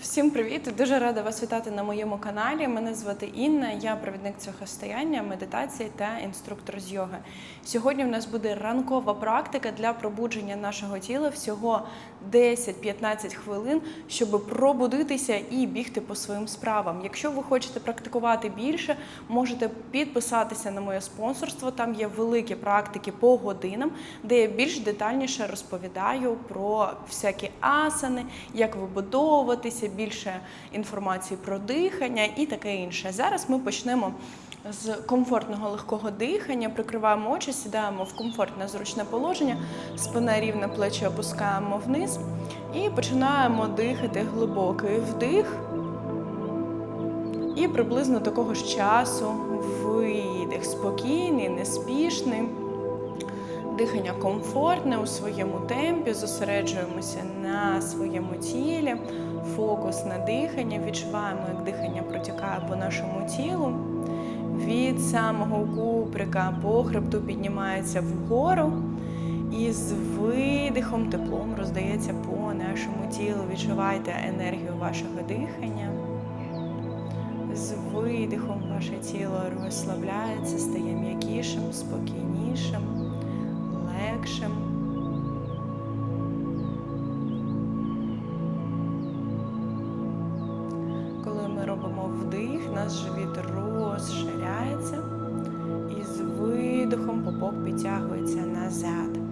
Всім привіт! Дуже рада вас вітати на моєму каналі. Мене звати Інна, я провідник цього стояння, медитації та інструктор з йоги. Сьогодні в нас буде ранкова практика для пробудження нашого тіла всього 10-15 хвилин, щоб пробудитися і бігти по своїм справам. Якщо ви хочете практикувати більше, можете підписатися на моє спонсорство. Там є великі практики по годинам, де я більш детальніше розповідаю про всякі асани, як вибудовуватися, більше інформації про дихання і таке інше. Зараз ми почнемо з комфортного легкого дихання, прикриваємо очі, сідаємо в комфортне зручне положення, спина рівна, плечі опускаємо вниз і починаємо дихати глибокий вдих. І приблизно такого ж часу видих спокійний, неспішний. Дихання комфортне у своєму темпі, зосереджуємося на своєму тілі, фокус на дихання, відчуваємо, як дихання протікає по нашому тілу. Від самого куприка по хребту піднімається вгору і з видихом теплом роздається по нашому тілу. Відчувайте енергію вашого дихання. З видихом ваше тіло розслабляється, стає м'якішим, спокійнішим, легшим. Коли ми робимо вдих, наш живіт розширяється, і з видихом попок підтягується назад.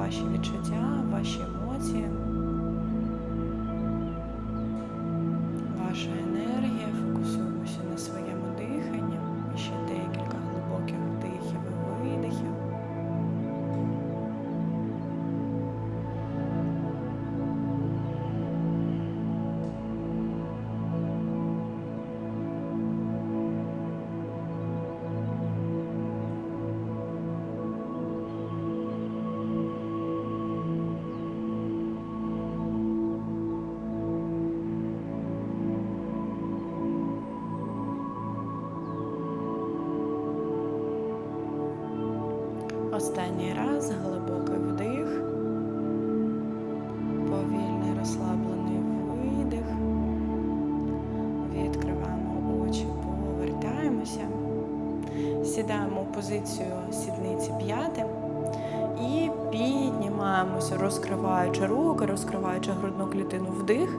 ваші відчуття, ваші емоції, Останній раз глибокий вдих, повільний розслаблений видих. Відкриваємо очі, повертаємося, сідаємо у позицію сідниці п'яти і піднімаємося, розкриваючи руки, розкриваючи грудну клітину вдих,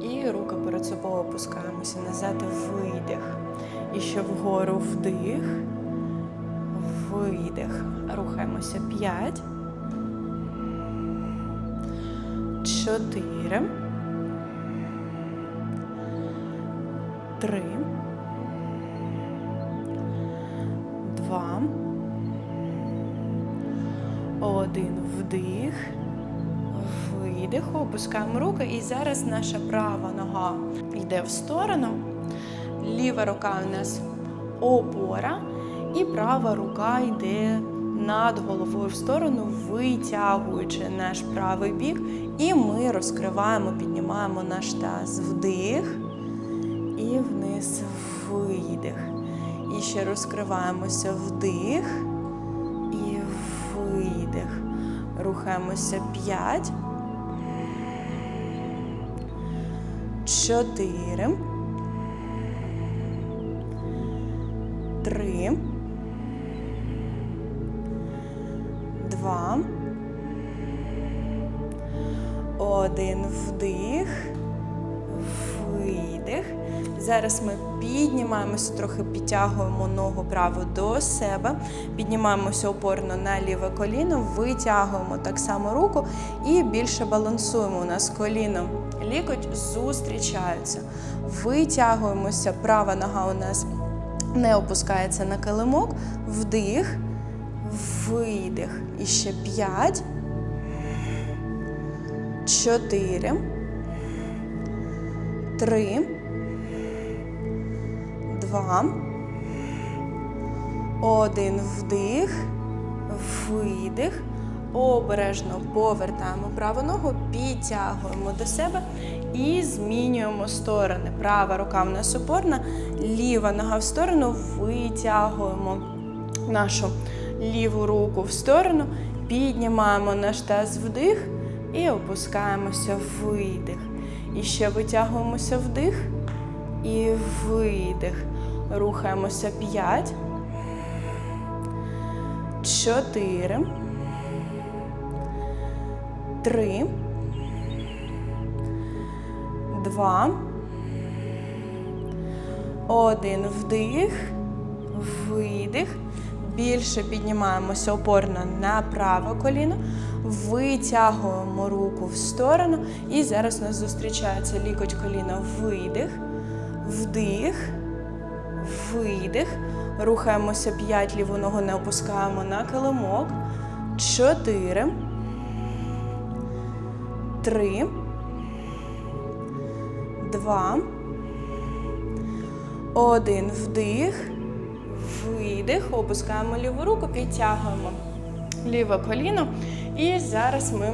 і руки перед собою опускаємося назад видих. І ще вгору вдих видих. Рухаємося 5. 4. 3. 2. Один вдих. Видих. Опускаємо руки. І зараз наша права нога йде в сторону. Ліва рука у нас опора. І права рука йде над головою в сторону, витягуючи наш правий бік. І ми розкриваємо, піднімаємо наш таз вдих і вниз видих. І ще розкриваємося вдих і видих. Рухаємося 5. 4. 3. Два. Один вдих. видих. Зараз ми піднімаємося, трохи підтягуємо ногу праву до себе, піднімаємося опорно на ліве коліно, витягуємо так само руку і більше балансуємо. У нас коліно, лікоть зустрічаються. Витягуємося, права нога у нас не опускається на килимок, вдих, видих. І ще п'ять. Чотири. Три. Два. Один вдих. Видих. Обережно повертаємо праву ногу, підтягуємо до себе і змінюємо сторони. Права рука в нас опорна, ліва нога в сторону, витягуємо нашу ліву руку в сторону, піднімаємо наш таз вдих і опускаємося видих. І ще витягуємося вдих і видих. Рухаємося 5, 4, 3, 2, 1. Вдих, видих. Більше піднімаємося опорно на праве коліно, витягуємо руку в сторону. І зараз у нас зустрічається лікоть коліна, видих, вдих, видих. Рухаємося 5, ліву ногу не опускаємо на килимок. 4, 3, 2, 1. Вдих. Видих, опускаємо ліву руку, підтягуємо ліве коліно. І зараз ми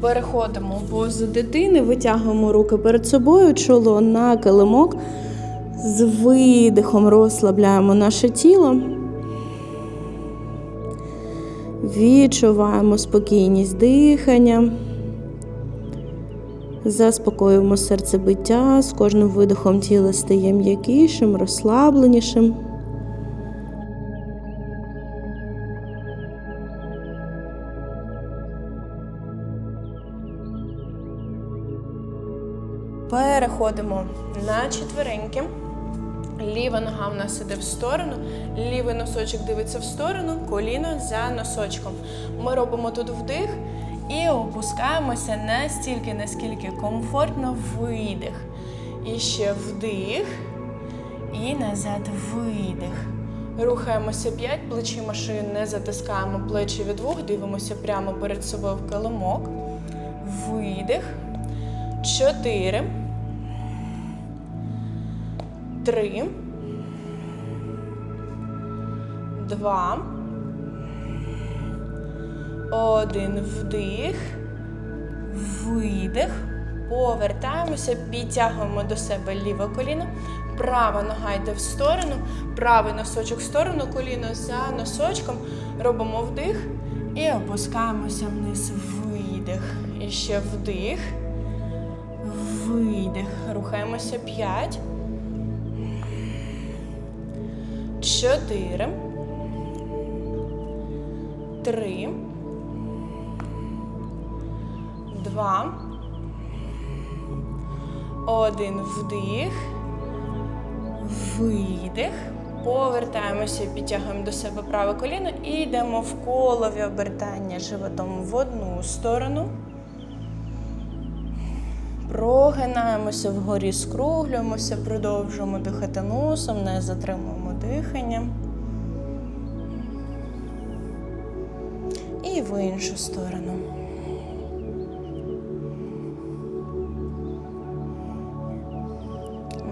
переходимо в позу дитини, витягуємо руки перед собою, чоло на килимок. З видихом розслабляємо наше тіло. Відчуваємо спокійність дихання. Заспокоюємо серцебиття, з кожним видихом тіло стає м'якішим, розслабленішим. Переходимо на четвереньки. Ліва нога в нас іде в сторону, лівий носочок дивиться в сторону, коліно за носочком. Ми робимо тут вдих і опускаємося настільки, наскільки комфортно видих. І ще вдих. І назад видих. Рухаємося 5, плечима шию не затискаємо плечі від вух, дивимося прямо перед собою в килимок. Видих. Чотири. Три. Два. Один вдих. Видих. Повертаємося, підтягуємо до себе ліве коліно. Права нога йде в сторону, правий носочок в сторону, коліно за носочком. Робимо вдих і опускаємося вниз. Видих. І ще вдих. Видих. Рухаємося 5. 4. 3. 2. Один вдих. Видих. Повертаємося, підтягуємо до себе праве коліно і йдемо в колові обертання животом в одну сторону. Прогинаємося вгорі, скруглюємося, продовжуємо дихати носом, не затримуємо дихання. І в іншу сторону.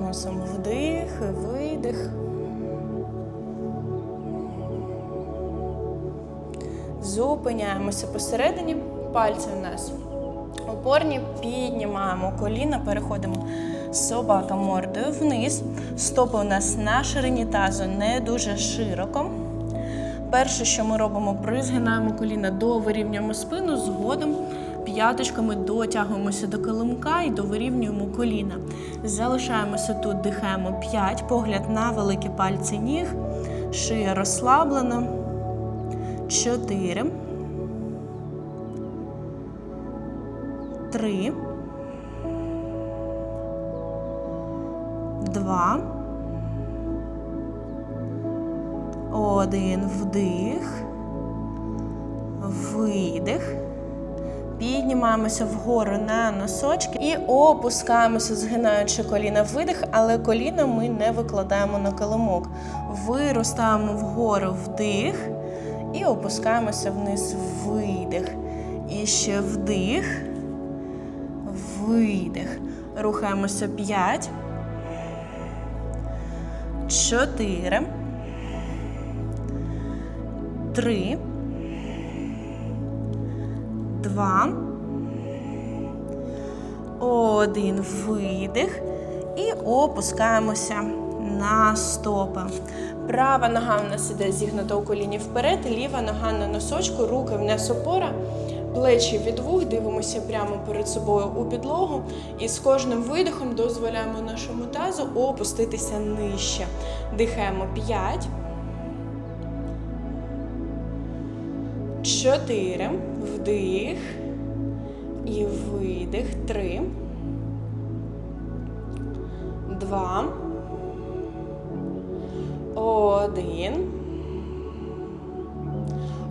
Носом вдих, видих. Зупиняємося посередині, пальці в нас опорні, піднімаємо коліна, переходимо собака мордою вниз. Стопи у нас на ширині тазу не дуже широко. Перше, що ми робимо, призгинаємо коліна, довирівнюємо спину, згодом п'яточками дотягуємося до килимка і довирівнюємо коліна. Залишаємося тут, дихаємо 5, погляд на великі пальці ніг, шия розслаблена. 4. Три. два. Один вдих. Видих. Піднімаємося вгору на носочки і опускаємося, згинаючи коліна видих, але коліна ми не викладаємо на килимок. Виростаємо вгору вдих і опускаємося вниз видих. І ще вдих, видих. Рухаємося 5, 4, 3, Два. Один видих. І опускаємося на стопи. Права нога в нас іде зігнута у коліні вперед, ліва нога на носочку, руки вниз опора, плечі від вух, дивимося прямо перед собою у підлогу. І з кожним видихом дозволяємо нашому тазу опуститися нижче. Дихаємо 5. Чотири. Вдих. І видих. Три. Два. Один.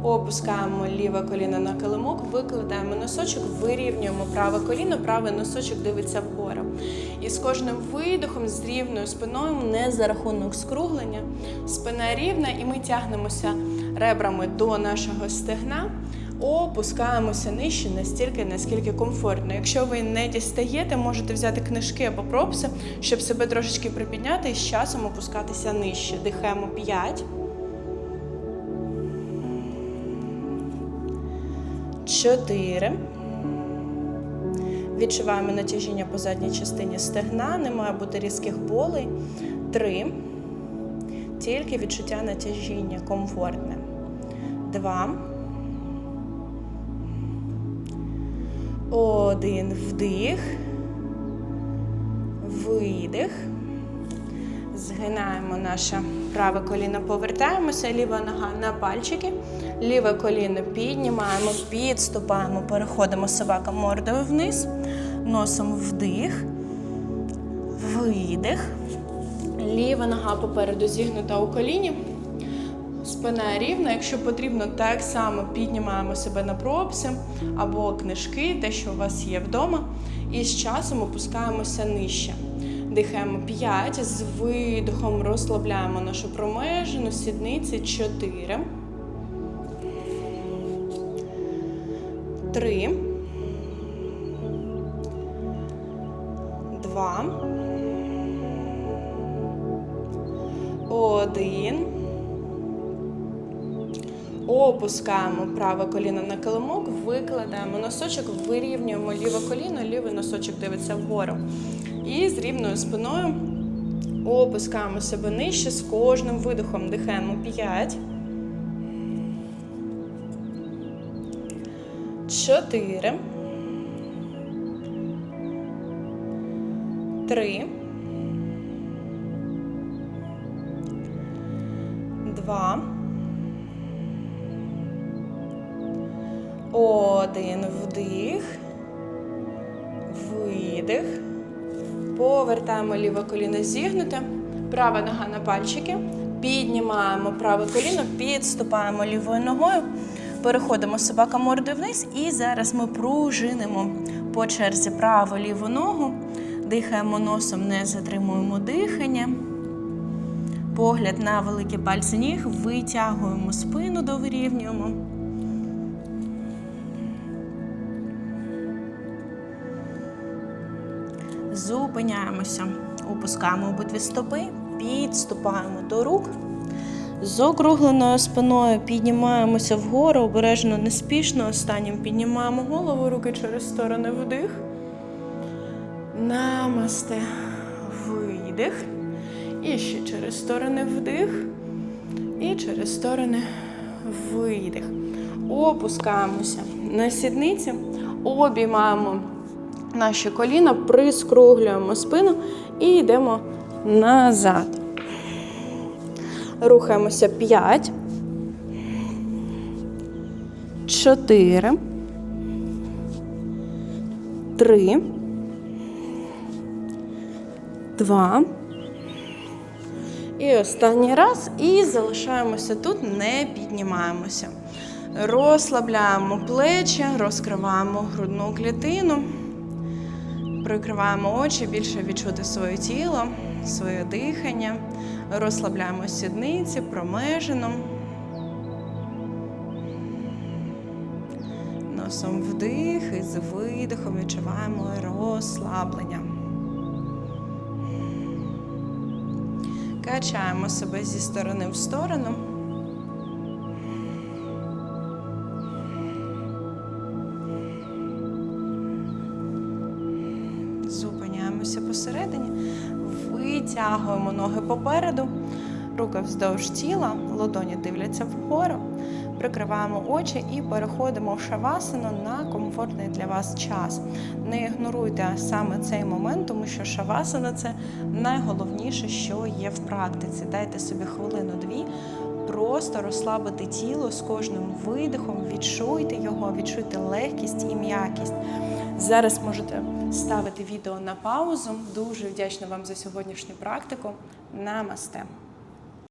Опускаємо ліве коліно на килимок, викладаємо носочок, вирівнюємо праве коліно, правий носочок дивиться вгору. І з кожним видихом з рівною спиною, не за рахунок скруглення, спина рівна, і ми тягнемося ребрами до нашого стегна, опускаємося нижче настільки, наскільки комфортно. Якщо ви не дістаєте, можете взяти книжки або пропси, щоб себе трошечки припідняти і з часом опускатися нижче. Дихаємо 5. Чотири. Відчуваємо натяжіння по задній частині стегна, не має бути різких болей. Три. Тільки відчуття натяжіння комфортне. Два. Один вдих. Видих. Згинаємо наше праве коліно, повертаємося, ліва нога на пальчики, ліве коліно піднімаємо, підступаємо, переходимо собака мордою вниз, носом вдих, видих. Ліва нога попереду зігнута у коліні. Спина рівна, якщо потрібно, так само піднімаємо себе на пропси або книжки, те, що у вас є вдома, і з часом опускаємося нижче. Дихаємо 5, з видихом розслабляємо нашу промежину, сідниці 4. 3. 2. 1. Опускаємо праве коліно на килимок, викладаємо носочок, вирівнюємо ліве коліно, лівий носочок дивиться вгору. І з рівною спиною опускаємо себе нижче, з кожним видихом дихаємо 5. 4. 3. 2. Один вдих, видих. Повертаємо ліве коліно зігнуте, права нога на пальчики. Піднімаємо праве коліно, підступаємо лівою ногою, переходимо собака мордою вниз. І зараз ми пружинимо по черзі праву ліву ногу. Дихаємо носом, не затримуємо дихання. Погляд на великі пальці ніг, витягуємо спину, довирівнюємо. Зупиняємося, опускаємо обидві стопи, підступаємо до рук. З округленою спиною піднімаємося вгору, обережно, неспішно. Останнім піднімаємо голову, руки через сторони вдих. Намасте. Видих. І ще через сторони вдих. І через сторони видих. Опускаємося на сідниці, обіймаємо наші коліна, прискруглюємо спину і йдемо назад. Рухаємося 5, 4, 3, 2, І останній раз. І залишаємося тут, не піднімаємося. Розслабляємо плечі, розкриваємо грудну клітину. Прикриваємо очі, більше відчути своє тіло, своє дихання. Розслабляємо сідниці, промежину. Носом вдих і з видихом відчуваємо розслаблення. Качаємо себе зі сторони в сторону. Витягуємо ноги попереду, руки вздовж тіла, ладоні дивляться вгору, прикриваємо очі і переходимо в шавасану на комфортний для вас час. Не ігноруйте саме цей момент, тому що шавасана це найголовніше, що є в практиці. Дайте собі хвилину-дві. Просто розслабити тіло з кожним видихом, відчуйте його, відчуйте легкість і м'якість. Зараз можете ставити відео на паузу. Дуже вдячна вам за сьогоднішню практику. Намасте!